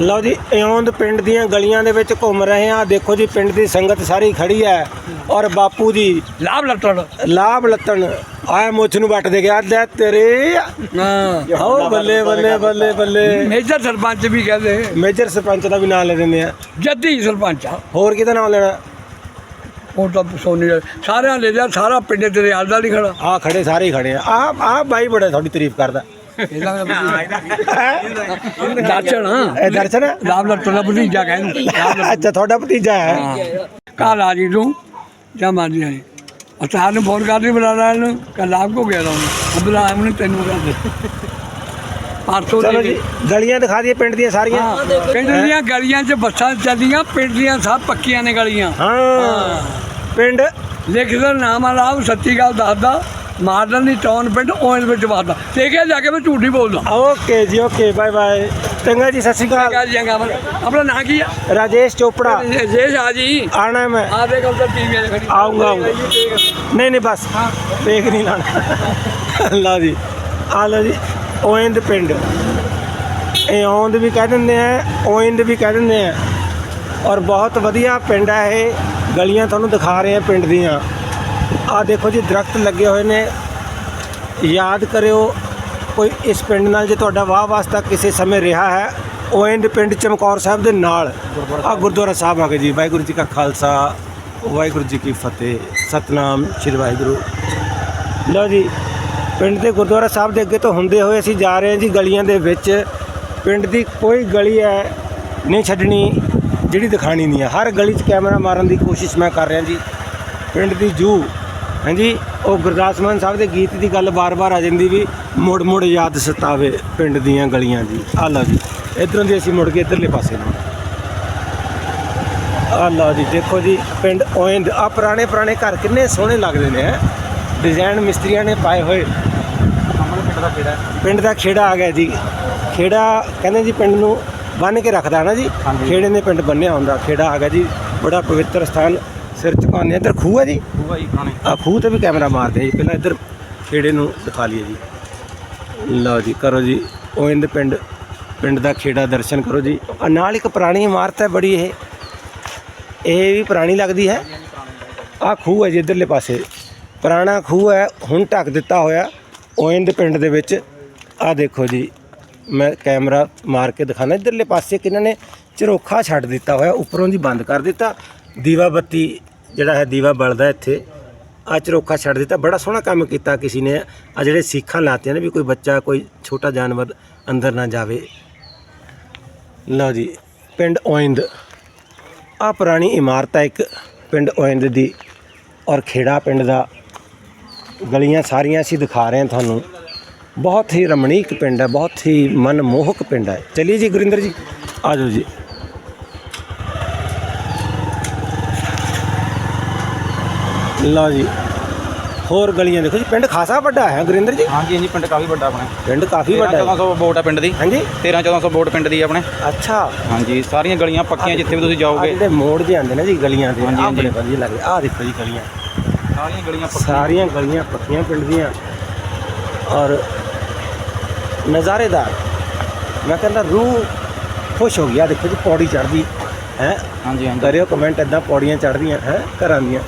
ਲਓ ਜੀ ਇਉਂਦ ਪਿੰਡ ਦੀਆਂ ਗਲੀਆਂ ਦੇ ਵਿੱਚ ਘੁੰਮ ਰਹੇ ਆ ਦੇਖੋ ਜੀ ਪਿੰਡ ਦੀ ਸੰਗਤ ਸਾਰੀ ਖੜੀ ਹੈ ਔਰ ਬਾਪੂ ਜੀ ਲਾਭ ਲੱਟਣ ਲਾਭ ਲੱਤਣ। ਆਏ ਮੁੱਛ ਨੂੰ ਵੱਟ ਦੇ ਗਿਆ ਲੈ ਤੇਰੇ। ਹਾਂ ਬੱਲੇ ਬੱਲੇ ਬੱਲੇ ਬੱਲੇ। ਮੇਜਰ ਸਰਪੰਚ ਵੀ ਕਹਿੰਦੇ ਮੇਜਰ ਸਰਪੰਚ ਦਾ ਵੀ ਨਾਮ ਲੈ ਦਿੰਦੇ ਆ। ਜੱਦੀ ਸਰਪੰਚ ਆ। ਹੋਰ ਕਿਹਦਾ ਨਾਮ ਲੈਣਾ? ਉਹ ਤਾਂ ਸੋਨੀ ਸਾਰਿਆਂ ਲੈ ਲਿਆ ਸਾਰਾ ਪਿੰਡ ਤੇਰੇ ਹਾਲ ਦਾ ਨਹੀਂ ਖੜਾ। ਆ ਖੜੇ ਸਾਰੇ ਖੜੇ ਆ। ਆ ਆ ਬਾਈ ਬੜਾ ਤੁਹਾਡੀ ਤਾਰੀਫ ਕਰਦਾ। ਦਾਚਣ ਇਹ ਦਰਸ਼ਨ? ਹੈ? ਲੱਟਣ ਦਾ ਭਤੀਜਾ ਕਹਿੰਦੇ ਅੱਛਾ ਤੁਹਾਡਾ ਭਤੀਜਾ ਹੈ? ਕਾਲ ਆ ਜੀ ਤੂੰ ਜਾਂ ਮਾਜੀ ਆਈ ਅਸਾਰ ਨੂੰ ਫੋਨ ਕਰਦੀ ਬੁਲਾਣਾ ਇਹਨੂੰ ਕੱਲ ਲਾਭ ਕੋ ਗਿਆ ਰਹਾ ਬੁਲਾ ਉਹਨੇ ਤੈਨੂੰ ਕਰ ਦੇ। ਪਰਸੋਂ ਚਲੋ ਦੇ ਜੀ ਗਲੀਆਂ ਦਿਖਾ ਦਈਏ ਪਿੰਡ ਦੀਆਂ ਸਾਰੀਆਂ। ਹਾਂ ਪਿੰਡ ਦੀਆਂ ਗਲੀਆਂ 'ਚ ਬੱਸਾਂ ਚੱਲੀਆਂ ਪਿੰਡ ਦੀਆਂ ਸਭ ਪੱਕੀਆਂ ਨੇ ਗਲੀਆਂ। ਹਾਂ। ਪਿੰਡ? ਲਿਖ ਦਾ ਨਾਮ ਆ ਲਾਭ ਸੱਚੀ ਗੱਲ ਦੱਸਦਾ ਮਾਰਡਨ ਦੀ ਟਾਊਨ ਪਿੰਡ ਓਇਲ ਵਿੱਚ ਵਸਦਾ ਤੇ ਕਿਹਾ ਜਾ ਕੇ ਮੈਂ ਝੂਠ ਨਹੀਂ ਬੋਲਦਾ। ਓਕੇ ਜੀ ਓਕੇ ਬਾਏ ਬਾਏ। ਚੰਗਾ ਜੀ ਸਤਿ ਸ਼੍ਰੀ ਅਕਾਲ। ਜਾਂਗਾ ਆਪਣਾ ਨਾਂ ਕੀ ਆ? ਰਾਜੇਸ਼ ਚੋਪੜਾ। ਜੇ ਆ ਜੀ। ਆਣਾ ਮੈਂ। ਆ ਦੇਖ ਉਧਰ ਟੀਵੀ ਆ ਖੜੀ। ਆਊਂਗਾ, ਆਊਂਗਾ। ਨਹੀਂ ਨਹੀਂ ਬਸ। ਦੇਖ ਨਹੀਂ ਲਾਣਾ ਲਓ ਜੀ। ਆ ਲਓ ਜੀ ਓਇੰਦ ਪਿੰਡ। ਇਹ ਔਂਦ ਵੀ ਕਹਿ ਦਿੰਦੇ ਆ ਓਇੰਦ ਵੀ ਕਹਿ ਦਿੰਦੇ ਆ। ਔਰ ਬਹੁਤ ਵਧੀਆ ਪਿੰਡ ਹੈ ਇਹ। ਗਲੀਆਂ ਤੁਹਾਨੂੰ ਦਿਖਾ ਰਹੇ ਆ ਪਿੰਡ ਦੀਆਂ। ਆ ਦੇਖੋ ਜੀ, ਦਰਖਤ ਲੱਗੇ ਹੋਏ ਨੇ। ਯਾਦ ਕਰਿਓ, ਕੋਈ ਇਸ ਪਿੰਡ ਨਾਲ ਜੇ ਤੁਹਾਡਾ ਵਾਹ ਵਾਸਤਾ ਕਿਸੇ ਸਮੇਂ ਰਿਹਾ ਹੈ, ਉਹ ਓਇੰਦ ਪਿੰਡ ਚਮਕੌਰ ਸਾਹਿਬ ਦੇ ਨਾਲ, ਆ ਗੁਰਦੁਆਰਾ ਸਾਹਿਬ ਆ ਗਏ ਜੀ। ਵਾਹਿਗੁਰੂ ਜੀ ਕਾ ਖਾਲਸਾ, ਵਾਹਿਗੁਰੂ ਜੀ ਕੀ ਫਤਿਹ। ਸਤਨਾਮ ਸ਼੍ਰੀ ਵਾਹਿਗੁਰੂ। ਲਓ ਜੀ, ਪਿੰਡ ਦੇ ਗੁਰਦੁਆਰਾ ਸਾਹਿਬ ਦੇ ਅੱਗੇ ਤੋਂ ਹੁੰਦੇ ਹੋਏ ਅਸੀਂ ਜਾ ਰਹੇ ਹਾਂ ਜੀ ਗਲੀਆਂ ਦੇ ਵਿੱਚ। ਪਿੰਡ ਦੀ ਕੋਈ ਗਲੀ ਹੈ, ਨਹੀਂ ਛੱਡਣੀ, ਜਿਹੜੀ ਦਿਖਾਣੀ ਨਹੀਂ ਹੈ। ਹਰ ਗਲੀ 'ਚ ਕੈਮਰਾ ਮਾਰਨ ਦੀ ਕੋਸ਼ਿਸ਼ ਮੈਂ ਕਰ ਰਿਹਾ ਜੀ। ਪਿੰਡ ਦੀ ਜੂ। ਹਾਂਜੀ ਉਹ ਗੁਰਦਾਸ ਮਾਨ ਸਾਹਿਬ ਦੇ ਗੀਤ ਦੀ ਗੱਲ ਬਾਰ-ਬਾਰ ਆ ਜਾਂਦੀ ਵੀ ਮੁੜ ਮੁੜ ਯਾਦ ਸਤਾਵੇ ਪਿੰਡ ਦੀਆਂ ਗਲੀਆਂ ਦੀ। ਆ ਲਓ ਜੀ ਇਧਰੋਂ ਦੀ ਅਸੀਂ ਮੁੜ ਕੇ ਇਧਰਲੇ ਪਾਸੇ ਨੂੰ। ਆ ਲਓ ਜੀ ਦੇਖੋ ਜੀ ਪਿੰਡ ਓਇੰਦ ਆ ਪੁਰਾਣੇ ਪੁਰਾਣੇ ਘਰ ਕਿੰਨੇ ਸੋਹਣੇ ਲੱਗਦੇ ਨੇ ਹੈਂ। ਡਿਜ਼ਾਈਨ ਮਿਸਤਰੀਆਂ ਨੇ ਪਾਏ ਹੋਏ। ਪਿੰਡ ਦਾ ਖੇੜਾ ਆ ਗਿਆ ਜੀ। ਖੇੜਾ ਕਹਿੰਦੇ ਜੀ ਪਿੰਡ ਨੂੰ ਬੰਨ ਕੇ ਰੱਖਦਾ ਨਾ ਜੀ। ਖੇੜੇ ਨੇ ਪਿੰਡ ਬੰਨਿਆ ਹੁੰਦਾ ਖੇੜਾ ਆ ਗਿਆ ਜੀ। ਬੜਾ ਪਵਿੱਤਰ ਸਥਾਨ। ਸਿਰ ਝੁਕਾਉਂਦੇ ਆ। ਇੱਧਰ ਖੂਹ ਹੈ ਜੀ। ਆ ਖੂਹ ਤੇ ਵੀ ਕੈਮਰਾ ਮਾਰਦੇ ਆ ਜੀ। ਪਹਿਲਾਂ ਇੱਧਰ ਖੇੜੇ ਨੂੰ ਦਿਖਾ ਲਈਏ ਜੀ। ਲਓ ਜੀ ਕਰੋ ਜੀ। ਓਇੰਦ ਪਿੰਡ ਪਿੰਡ ਦਾ ਖੇੜਾ ਦਰਸ਼ਨ ਕਰੋ ਜੀ। ਆ ਨਾਲ ਇੱਕ ਪੁਰਾਣੀ ਇਮਾਰਤ ਹੈ ਬੜੀ ਇਹ। ਇਹ ਵੀ ਪੁਰਾਣੀ ਲੱਗਦੀ ਹੈ। ਆ ਖੂਹ ਹੈ ਜੀ ਇੱਧਰਲੇ ਪਾਸੇ। ਪੁਰਾਣਾ ਖੂਹ ਹੈ ਹੁਣ ਢੱਕ ਦਿੱਤਾ ਹੋਇਆ। ਓਇੰਦ ਪਿੰਡ ਦੇ ਵਿੱਚ। ਆ ਦੇਖੋ ਜੀ ਮੈਂ ਕੈਮਰਾ ਮਾਰ ਕੇ ਦਿਖਾਣਾ ਇੱਧਰਲੇ ਪਾਸੇ ਕਿਹਨਾਂ ਨੇ ਝਰੋਖਾ ਛੱਡ ਦਿੱਤਾ ਹੋਇਆ ਉੱਪਰੋਂ ਦੀ ਬੰਦ ਕਰ ਦਿੱਤਾ। ਦੀਵਾ ਬੱਤੀ ਜਿਹੜਾ ਹੈ ਦੀਵਾ ਬਲਦਾ ਇੱਥੇ। ਆ ਚਰੋਖਾ ਛੱਡ ਦਿੱਤਾ। ਬੜਾ ਸੋਹਣਾ ਕੰਮ ਕੀਤਾ ਕਿਸੇ ਨੇ। ਆ ਜਿਹੜੇ ਸੀਖਾਂ ਲਾਤੀਆਂ ਨੇ ਵੀ ਕੋਈ ਬੱਚਾ, ਕੋਈ ਛੋਟਾ ਜਾਨਵਰ ਅੰਦਰ ਨਾ ਜਾਵੇ। ਲਓ ਜੀ, ਪਿੰਡ ਓਇੰਦ ਆ ਪੁਰਾਣੀ ਇਮਾਰਤ ਹੈ ਇੱਕ ਪਿੰਡ ਓਇੰਦ ਦੀ ਔਰ ਖੇੜਾ ਪਿੰਡ ਦਾ। ਗਲੀਆਂ ਸਾਰੀਆਂ ਅਸੀਂ ਦਿਖਾ ਰਹੇ ਹਾਂ ਤੁਹਾਨੂੰ। ਬਹੁਤ ਹੀ ਰਮਣੀਕ ਪਿੰਡ ਹੈ, ਬਹੁਤ ਹੀ ਮਨਮੋਹਕ ਪਿੰਡ ਹੈ। ਚਲਿਏ ਜੀ ਗੁਰਿੰਦਰ ਜੀ। ਆ ਜਾਓ ਜੀ। ਲਓ ਜੀ। ਹੋਰ ਗਲੀਆਂ ਦੇਖੋ ਜੀ ਪਿੰਡ ਖਾਸਾ ਵੱਡਾ ਹੈ ਗੁਰਿੰਦਰ ਜੀ? ਹਾਂਜੀ ਹਾਂਜੀ ਪਿੰਡ ਕਾਫੀ ਵੱਡਾ ਆਪਣਾ। ਪਿੰਡ ਕਾਫੀ ਵੱਡਾ ਹੈ। 1400 ਵੋਟ ਆ ਪਿੰਡ ਦੀ। ਹਾਂਜੀ। 13 1400 ਵੋਟ ਪਿੰਡ ਦੀ ਆ ਆਪਣੇ। ਅੱਛਾ। ਹਾਂਜੀ ਸਾਰੀਆਂ ਗਲੀਆਂ ਪੱਕੀਆਂ ਜਿੱਥੇ ਵੀ ਤੁਸੀਂ ਜਾਓਗੇ। ਜਿਹੜੇ ਮੋੜ ਜੇ ਆਉਂਦੇ ਨੇ ਜੀ ਗਲੀਆਂ ਦੇ ਹਾਂਜੀ। ਬੜੇ ਵਧੀਆ ਲੱਗਦੇ ਆਹ ਦੇਖੋ ਜੀ ਗਲੀਆਂ। ਸਾਰੀਆਂ ਗਲੀਆਂ ਪੱਕੀਆਂ। ਸਾਰੀਆਂ ਗਲੀਆਂ ਪੱਕੀਆਂ ਪਿੰਡ ਦੀਆਂ। ਔਰ ਨਜ਼ਾਰੇਦਾਰ। ਮੈਂ ਕਹਿੰਦਾ ਰੂਹ ਖੁਸ਼ ਹੋ ਗਿਆ ਦੇਖੋ ਜੀ ਪੌੜੀ ਚੜਦੀ ਹੈ? ਹਾਂਜੀ ਹਾਂਜੀ। ਕਰਿਓ ਕਮੈਂਟ ਇਦਾਂ ਪੌੜੀਆਂ ਚੜਦੀਆਂ ਹੈ? ਘਰਾਂ ਦੀਆਂ।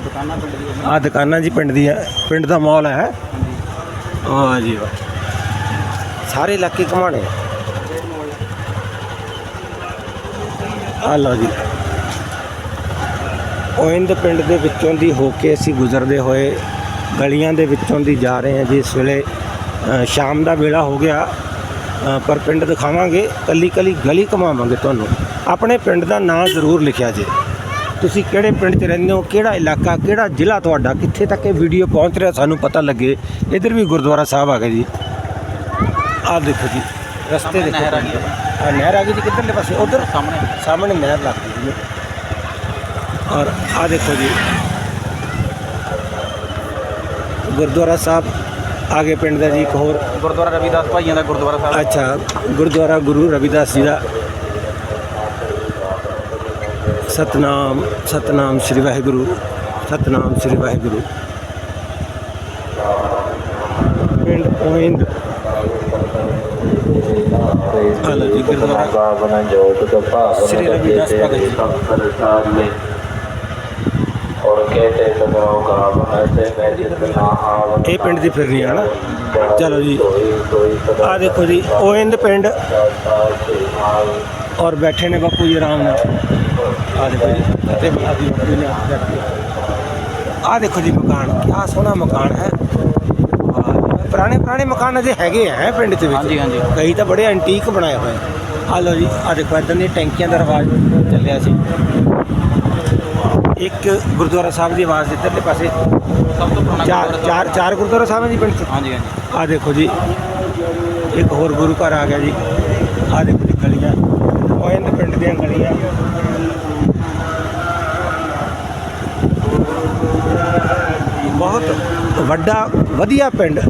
ਦੁਕਾਨਾਂ ਪਿੰਡ ਦੀ ਆ ਦੁਕਾਨਾਂ ਜੀ ਪਿੰਡ ਦੀਆਂ ਪਿੰਡ ਦਾ ਮਾਹੌਲ ਹੈ। ਵਾਹ ਜੀ ਸਾਰੇ ਇਲਾਕੇ ਘਮਾਣੇ ਆ। ਲਓ ਜੀ। ਓਇੰਦ ਪਿੰਡ ਦੇ ਵਿੱਚੋਂ ਦੀ ਹੋ ਕੇ ਅਸੀਂ ਗੁਜ਼ਰਦੇ ਹੋਏ ਗਲੀਆਂ ਦੇ ਵਿੱਚੋਂ ਦੀ ਜਾ ਰਹੇ ਹਾਂ ਜੀ। ਇਸ ਵੇਲੇ ਅ, ਸ਼ਾਮ ਦਾ ਵੇਲਾ ਹੋ ਗਿਆ। ਅ, ਪਰ ਪਿੰਡ ਦਿਖਾਵਾਂਗੇ। ਕੱਲੀ ਕੱਲੀ ਗਲੀ ਘਮਾਵਾਂਗੇ ਤੁਹਾਨੂੰ। ਆਪਣੇ ਪਿੰਡ ਦਾ ਨਾਂ ਜ਼ਰੂਰ ਲਿਖਿਆ ਜੇ। ਤੁਸੀਂ ਕਿਹੜੇ ਪਿੰਡ 'ਚ ਰਹਿੰਦੇ ਹੋ ਕਿਹੜਾ ਇਲਾਕਾ ਕਿਹੜਾ ਜ਼ਿਲ੍ਹਾ ਤੁਹਾਡਾ ਕਿੱਥੇ ਤੱਕ ਇਹ ਵੀਡੀਓ ਪਹੁੰਚ ਰਿਹਾ ਸਾਨੂੰ ਪਤਾ ਲੱਗੇ। ਇੱਧਰ ਵੀ ਗੁਰਦੁਆਰਾ ਸਾਹਿਬ ਆ ਗਏ ਜੀ। ਆਹ ਦੇਖੋ ਜੀ ਰਸਤੇ ਦੇਖੋ ਨਹਿਰ ਆ ਗਈ ਆ। ਨਹਿਰ ਆ ਗਈ ਜੀ ਕਿੱਧਰਲੇ ਪਾਸੇ? ਉਧਰ? ਸਾਹਮਣੇ। ਸਾਹਮਣੇ ਨਹਿਰ ਲੱਗਦੀ ਜੀ। ਔਰ ਆ ਦੇਖੋ ਜੀ। ਗੁਰਦੁਆਰਾ ਸਾਹਿਬ ਆਗੇ ਪਿੰਡ ਦਾ ਜੀ ਇੱਕ ਹੋਰ। ਗੁਰਦੁਆਰਾ ਰਵੀਦਾਸ ਭਾਈਆਂ ਦਾ ਗੁਰਦੁਆਰਾ ਸਾਹਿਬ। ਅੱਛਾ ਗੁਰਦੁਆਰਾ ਗੁਰੂ ਰਵਿਦਾਸ ਜੀ ਦਾ ਸਤਨਾਮ ਸਤਨਾਮ ਸ੍ਰੀ ਵਾਹਿਗੁਰੂ ਸਤਨਾਮ ਸ੍ਰੀ ਵਾਹਿਗੁਰੂ। ਪਿੰਡ ਓਇੰਦ ਹਲੋ ਜੀ, ਗੁਰਦੁਆਰਾ। ਪਾਵਨ ਜੋਤ ਭਾਵਨ ਸ੍ਰੀ ਰਵਿਦਾਸ ਭਗਤ ਜੀ। ਸੰਤਰ ਸਾਲੇ ਔਰ ਕਹਤੇ ਸਦਰੋ ਗਾਵਨ ਤੇ ਮੈਂ ਜਿਤ ਨਾ ਆਵਨ ਇਹ ਪਿੰਡ ਦੀ ਫਿਰਨੀ ਹੈ ਨਾ। ਚਲੋ ਜੀ। ਕੋਈ ਆ ਦੇਖੋ ਜੀ ਓਇੰਦ ਪਿੰਡ। ਔਰ ਬੈਠੇ ਨੇ ਬਾਪੂ ਜੀ ਆਰਾਮ ਨਾਲ। ਆ ਦੇਖੋ ਜੀ ਤੇ ਨੇ ਆ ਦੇਖੋ ਜੀ ਮਕਾਨ ਕਿਆ ਸੋਹਣਾ ਮਕਾਨ ਹੈ। ਪੁਰਾਣੇ ਪੁਰਾਣੇ ਮਕਾਨ ਅਜੇ ਹੈਗੇ ਆ ਪਿੰਡ ਦੇ ਵਿੱਚ। ਹਾਂਜੀ, ਹਾਂਜੀ। ਕਈ ਤਾਂ ਬੜੇ ਐਂਟੀਕ ਬਣਾਏ ਹੋਏ ਆ। ਲਓ ਜੀ ਆ ਦੇਖੋ ਇਦਾਂ ਦੀਆਂ ਟੈਂਕੀਆਂ ਦਾ ਰਿਵਾਜ ਚੱਲਿਆ ਸੀ। ਇੱਕ ਗੁਰਦੁਆਰਾ ਸਾਹਿਬ ਦੀ ਆਵਾਜ਼ ਇੱਧਰਲੇ ਪਾਸੇ। ਸਭ ਤੋਂ ਪੁਰਾਣਾ ਚਾਰ ਚਾਰ ਚਾਰ ਗੁਰਦੁਆਰਾ ਸਾਹਿਬ ਹੈ ਜੀ ਪਿੰਡ 'ਚ? ਹਾਂਜੀ ਹਾਂਜੀ। ਆ ਦੇਖੋ ਜੀ ਇੱਕ ਹੋਰ ਗੁਰੂ ਘਰ ਆ ਗਿਆ ਜੀ। ਆ ਦੇਖੋ ਜੀ ਗਲੀਆਂ। ਉਹ ਪਿੰਡ ਦੀਆਂ ਗਲੀਆਂ। ਬਹੁਤ ਵੱਡਾ ਵਧੀਆ ਪਿੰਡ।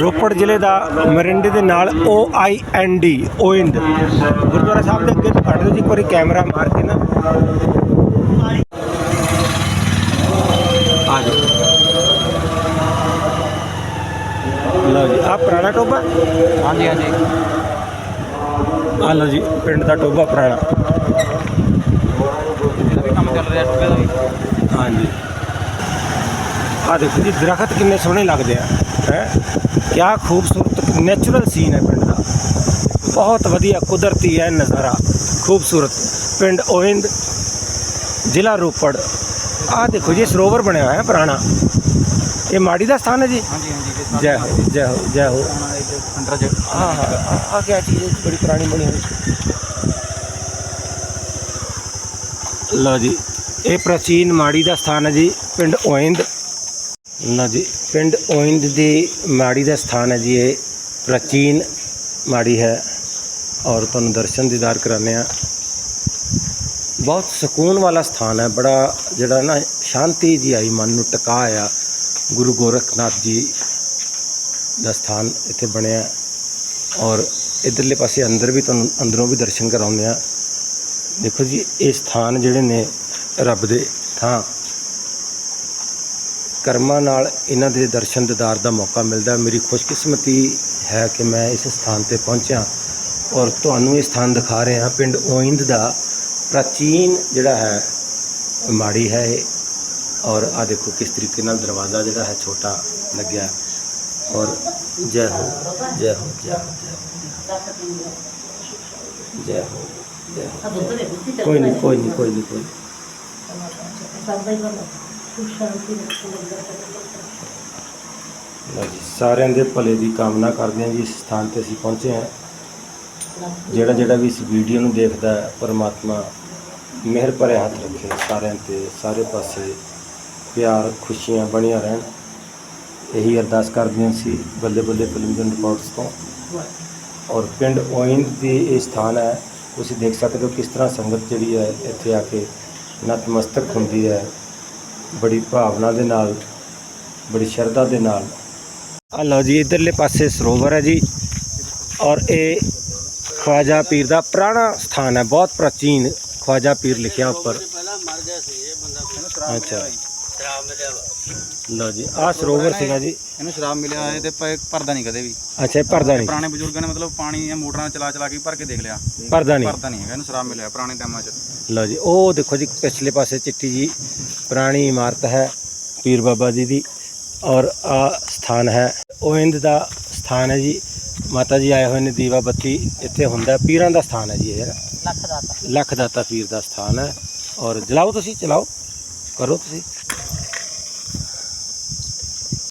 ਰੋਪੜ ਜ਼ਿਲ੍ਹੇ ਦਾ ਮਰਿੰਡੇ ਦੇ ਨਾਲ O I N D ਓਇੰਦ Gurdwara ਸਾਹਿਬ ਦੇ ਅੱਗੇ ਕੱਢ ਦਿਓ ਜੀ ਇੱਕ ਵਾਰੀ ਕੈਮਰਾ ਮਾਰ ਕੇ ਨਾ। ਆ ਜਾਓ। ਲਓ ਜੀ ਆ ਪੁਰਾਣਾ ਟੋਬਾ ਹਾਂਜੀ ਹਾਂਜੀ। ਆ ਲਓ ਜੀ ਪਿੰਡ ਦਾ ਟੋਬਾ ਪੁਰਾਣਾ। ਕੰਮ ਚੱਲ ਰਿਹਾ ਟੁੱਟੇ ਦਾ ਵੀ। ਹਾਂਜੀ। ਆ ਦੇਖੋ ਜੀ ਦਰਖਤ ਕਿੰਨੇ ਸੋਹਣੇ ਲੱਗਦੇ ਆ ਹੈ? ਕਿਆ ਖੂਬਸੂਰਤ ਨੈਚੁਰਲ ਸੀਨ ਹੈ ਪਿੰਡ ਦਾ। ਬਹੁਤ ਵਧੀਆ ਕੁਦਰਤੀ ਹੈ ਨਜ਼ਾਰਾ ਖੂਬਸੂਰਤ। ਪਿੰਡ ਓਇੰਦ ਜ਼ਿਲ੍ਹਾ ਰੋਪੜ। ਆ ਦੇਖੋ ਜੀ ਸਰੋਵਰ ਬਣਿਆ ਹੋਇਆ ਹੈ ਪੁਰਾਣਾ। ਇਹ ਮਾੜੀ ਦਾ ਸਥਾਨ ਹੈ ਜੀ? ਹਾਂਜੀ ਹਾਂਜੀ ਜੈ ਹੋ ਜੈ ਹੋ ਜੈ ਹੋ। ਅੰਡਰ ਚ ਹਾਂ ਹਾਂ ਆ ਕਿਆ ਚੀਜ਼ ਹੈ ਬੜੀ ਪੁਰਾਣੀ ਬਣੀ ਹੋਈ। ਲਓ ਜੀ ਇਹ ਪ੍ਰਾਚੀਨ ਮਾੜੀ ਦਾ ਸਥਾਨ ਹੈ ਜੀ ਪਿੰਡ ਓਇੰਦ। ਨਾ ਜੀ, ਪਿੰਡ ਓਇੰਦ ਦੀ ਮਾੜੀ ਦਾ ਸਥਾਨ ਹੈ ਜੀ, ਇਹ ਪ੍ਰਾਚੀਨ ਮਾੜੀ ਹੈ। ਔਰ ਤੁਹਾਨੂੰ ਦਰਸ਼ਨ ਦੀਦਾਰ ਕਰਾਉਂਦੇ ਆ ਬਹੁਤ ਸਕੂਨ ਵਾਲਾ ਸਥਾਨ ਹੈ, ਬੜਾ ਜਿਹੜਾ ਨਾ ਸ਼ਾਂਤੀ ਜੀ ਆਈ, ਮਨ ਨੂੰ ਟਿਕਾ ਆ ਗੁਰੂ ਗੋਰਖਨਾਥ ਜੀ ਦਾ ਸਥਾਨ ਇੱਥੇ ਬਣਿਆ। ਔਰ ਇਧਰਲੇ ਪਾਸੇ ਅੰਦਰ ਵੀ ਤੁਹਾਨੂੰ, ਅੰਦਰੋਂ ਵੀ ਦਰਸ਼ਨ ਕਰਾਉਂਦੇ ਆ ਦੇਖੋ ਜੀ, ਇਹ ਸਥਾਨ ਜਿਹੜੇ ਨੇ ਰੱਬ ਦੇ ਥਾਂ। ਕਰਮਾਂ ਨਾਲ ਇਹਨਾਂ ਦੇ ਦਰਸ਼ਨ ਦਿਦਾਰ ਦਾ ਮੌਕਾ ਮਿਲਦਾ ਮੇਰੀ ਖੁਸ਼ਕਿਸਮਤੀ ਹੈ ਕਿ ਮੈਂ ਇਸ ਸਥਾਨ ਤੇ ਪਹੁੰਚਿਆ ਔਰ ਤੁਹਾਨੂੰ ਇਹ ਸਥਾਨ ਦਿਖਾ ਰਿਹਾ ਪਿੰਡ ਓਇੰਦ ਦਾ ਪ੍ਰਾਚੀਨ ਜਿਹੜਾ ਹੈ, ਮਾੜੀ ਹੈ ਇਹ। ਔਰ ਆ ਦੇਖੋ ਕਿਸ ਤਰੀਕੇ ਨਾਲ ਦਰਵਾਜ਼ਾ ਜਿਹੜਾ ਹੈ ਛੋਟਾ ਲੱਗਿਆ। ਔਰ ਜੈ ਹੋ ਜੈ ਹੋ ਜੈ ਹੋ ਜੈ ਹੋ ਜੈ ਹੋ ਜੈ ਹੋ ਕੋਈ ਨਹੀਂ ਕੋਈ ਨਹੀਂ ਕੋਈ ਨਹੀਂ। ਕੋਈ ਨਹੀਂ। ਲਓ ਜੀ, ਸਾਰਿਆਂ ਦੇ ਭਲੇ ਦੀ ਕਾਮਨਾ ਕਰਦੇ ਹਾਂ ਜੀ, ਇਸ ਸਥਾਨ ਤੇ ਅਸੀਂ ਪਹੁੰਚੇ ਹਾਂ। ਜਿਹੜਾ ਜਿਹੜਾ ਵੀ ਇਸ ਵੀਡੀਓ ਨੂੰ ਦੇਖਦਾ ਹੈ, ਪਰਮਾਤਮਾ ਮਿਹਰ ਭਰੇ ਹੱਥ ਰੱਖੇ ਸਾਰਿਆਂ ਤੇ, ਸਾਰੇ ਪਾਸੇ ਪਿਆਰ, ਖੁਸ਼ੀਆਂ ਬਣੀਆਂ ਰਹਿਣ। ਇਹੀ ਅਰਦਾਸ ਕਰਦੇ ਹਾਂ ਸੀ ਬੱਲੇ ਬੱਲੇ ਫਿਲਮ ਰਿਪੋਰਟਸ ਤੋਂ। ਔਰ ਪਿੰਡ ਓਇੰਦ ਦੀ ਇਹ ਸਥਾਨ ਹੈ। ਤੁਸੀਂ ਦੇਖ ਸਕਦੇ ਹੋ ਕਿਸ ਤਰ੍ਹਾਂ ਸੰਗਤ ਜਿਹੜੀ ਹੈ, ਇੱਥੇ ਆ ਕੇ ਨਤਮਸਤਕ ਹੁੰਦੀ ਹੈ। ਬੜੀ ਭਾਵਨਾ ਦੇ ਨਾਲ ਬੜੀ ਸ਼ਰਧਾ ਦੇ ਨਾਲ। ਆ ਲਓ ਜੀ ਇਧਰਲੇ ਪਾਸੇ ਸਰੋਵਰ ਹੈ ਜੀ। ਔਰ ਇਹ ਖਵਾਜਾ ਪੀਰ ਦਾ ਪੁਰਾਣਾ ਸਥਾਨ ਹੈ ਬਹੁਤ ਪ੍ਰਾਚੀਨ ਖਵਾਜਾ ਪੀਰ ਲਿਖਿਆ ਉੱਪਰ। ਅੱਛਾ। ਲਓ ਜੀ ਆ ਸਰੋਵਰ ਸੀਗਾ ਜੀ। ਇਹਨੂੰ ਸ਼ਰਾਬ ਮਿਲਿਆ ਹੈ ਤੇ ਪ- ਭਰਦਾ ਨਹੀਂ ਕਦੇ ਵੀ। ਅੱਛਾ ਇਹ ਭਰਦਾ ਨਹੀਂ। ਪੁਰਾਣੇ ਬਜ਼ੁਰਗਾਂ ਨੇ ਮਤਲਬ ਪਾਣੀ ਜਾਂ ਮੋਟਰਾਂ ਚਲਾ ਚਲਾ ਕੇ ਭਰ ਕੇ ਦੇਖ ਲਿਆ। ਭਰਦਾ ਨਹੀਂ। ਭਰਦਾ ਨਹੀਂ ਹੈਗਾ ਇਹਨੂੰ ਸ਼ਰਾਬ ਮਿਲਿਆ ਪੁਰਾਣੇ ਟਾਈਮਾਂ 'ਚ। ਲਓ ਜੀ ਉਹ ਦੇਖੋ ਜੀ ਪਿਛਲੇ ਪਾਸੇ ਚਿੱਟੀ ਜੀ ਪੁਰਾਣੀ ਇਮਾਰਤ ਹੈ ਪੀਰ ਬਾਬਾ ਜੀ ਦੀ ਔਰ ਆ ਸਥਾਨ ਹੈ। ਓਇੰਦ ਦਾ ਸਥਾਨ ਹੈ ਜੀ। ਮਾਤਾ ਜੀ ਆਏ ਹੋਏ ਨੇ ਦੀਵਾ ਬੱਤੀ ਇੱਥੇ ਹੁੰਦਾ ਪੀਰਾਂ ਦਾ ਸਥਾਨ ਹੈ ਜੀ ਇਹ। ਲੱਖ ਦਾਤਾ। ਲੱਖ ਦਾਤਾ ਪੀਰ ਦਾ ਸਥਾਨ ਹੈ। ਔਰ ਜਲਾਓ ਤੁਸੀਂ ਚਲਾਓ ਕਰੋ ਤੁਸੀਂ।